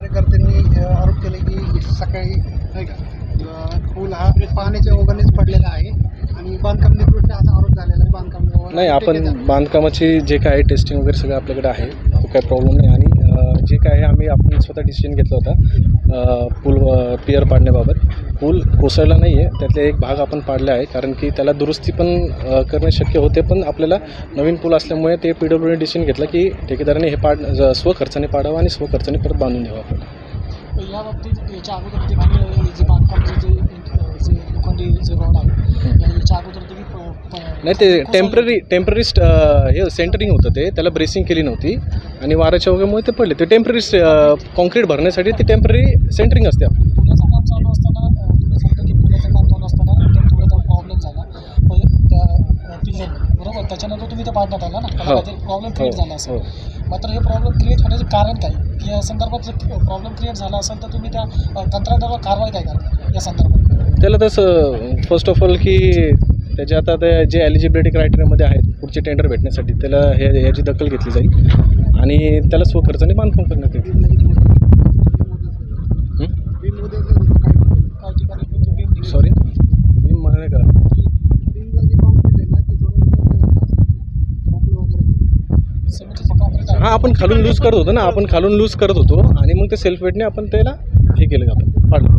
कार्यकर्त्यांनी आरोप केले की सकाळी नाही का पूल हा पाण्याच्या ओघानेच पडलेला आहे आणि बांधकाम निकृष्ट असा आरोप झालेला आहे. बांधकाम नाही आपण बांधकामाची जे काय टेस्टिंग वगैरे सगळं आपल्याकडे आहे तो काय प्रॉब्लेम नाही जे काय आहे आम्ही आपण स्वतः डिसिजन घेतला होता पूल पियर पाडण्याबाबत. पूल कोसळला नाही आहे त्यातले एक भाग आपण पाडला आहे कारण की त्याला दुरुस्ती पण करणे शक्य होते पण आपल्याला नवीन पूल असल्यामुळे ते पी डब्ल्यूने डिसिजन घेतलं की ठेकेदाराने हे पाड स्वखर्चाने पाडावं आणि स्वखर्चाने परत बांधून घ्यावं आपण या बाबतीत याच्या अगोदर ते काही जे बांधकामचे जे जे लोखंडी जे रोड आहे या- याच्या अगोदर तुम्ही प- प- नाही? ते. टेंपररी टेंपररी हे सेंटरिंग होतं ते त्याला ब्रेसिंग केली नव्हती. आणि वाऱ्याच्या वगैरेमुळे ते पडले. ते टेंपररी कॉन्क्रीट भरण्यासाठी ती टेंपररी सेंटरिंग असते आपली. काम चालू असताना तुम्ही सांगता की पुण्याचं काम चालू असताना थोडा प्रॉब्लेम झाला. पिल्लरने बरोबर? त्याच्यानंतर तुम्ही ते पाडण्यात आला ना? हो. प्रॉब्लेम क्रिएट झाला हो. असेल. हो. मात्र हे प्रॉब्लेम क्रिएट होण्याचं कारण काय? की या संदर्भात जर प्रॉब्लेम क्रिएट झाला असेल तर तुम्ही त्या अ, कंत्राटदारावर कारवाई काय करता या संदर्भात? त्याला तसं फर्स्ट ऑफ ऑल की त्याचे आता ते जे एलिजिबिलिटी क्रायटेरियामध्ये आहेत पुढचे टेंडर भेटण्यासाठी त्याला हे याची दखल घेतली जाईल. आणि त्याला स्वखर्चाने बांधकाम करण्यात येईल. सॉरी मी म्हणाले नाही का? हां आपण खालून लूज करत होतो ना आपण खालून लूज करत होतो आणि मग ते सेल्फ वेटने आपण त्याला हे केलं आपण? पाडलं.